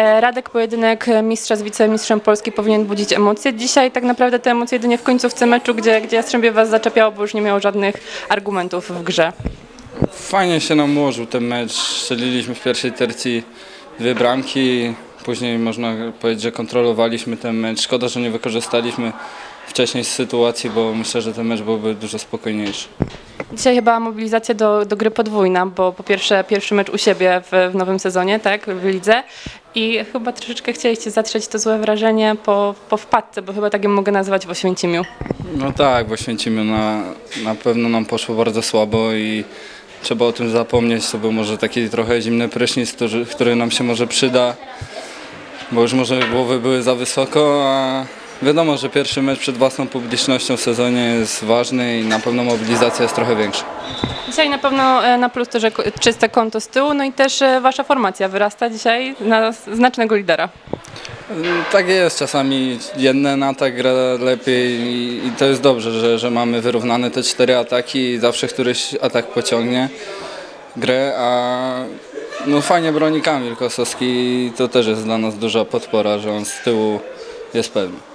E, Radek pojedynek mistrza z wicemistrzem Polski powinien budzić emocje. Dzisiaj tak naprawdę te emocje jedynie w końcówce meczu, gdzie, gdzie Jastrzębie was zaczepiało, bo już nie miało żadnych argumentów w grze. Fajnie się nam ułożył ten mecz. Strzeliliśmy w pierwszej tercji dwie bramki. Później można powiedzieć, że kontrolowaliśmy ten mecz. Szkoda, że nie wykorzystaliśmy wcześniej sytuacji, bo myślę, że ten mecz byłby dużo spokojniejszy. Dzisiaj chyba mobilizacja do, do gry podwójna, bo po pierwsze pierwszy mecz u siebie w, w nowym sezonie, tak, w lidze i chyba troszeczkę chcieliście zatrzeć to złe wrażenie po, po wpadce, bo chyba tak ją mogę nazwać w Oświęcimiu. No tak, w Oświęcimiu na, na pewno nam poszło bardzo słabo i trzeba o tym zapomnieć. To był może taki trochę zimny prysznic, który, nam się może przyda, bo już może głowy były za wysoko, a wiadomo, że pierwszy mecz przed własną publicznością w sezonie jest ważny i na pewno mobilizacja jest trochę większa. Dzisiaj na pewno e, na plus to, że czyste konto z tyłu, no i też e, wasza formacja wyrasta dzisiaj na znacznego lidera. Tak jest, czasami jeden atak gra lepiej i, to jest dobrze, że, że mamy wyrównane te cztery ataki i zawsze któryś atak pociągnie grę, a no fajnie broni Kamil Kosowski to też jest dla nas duża podpora, że on z tyłu jest pewny.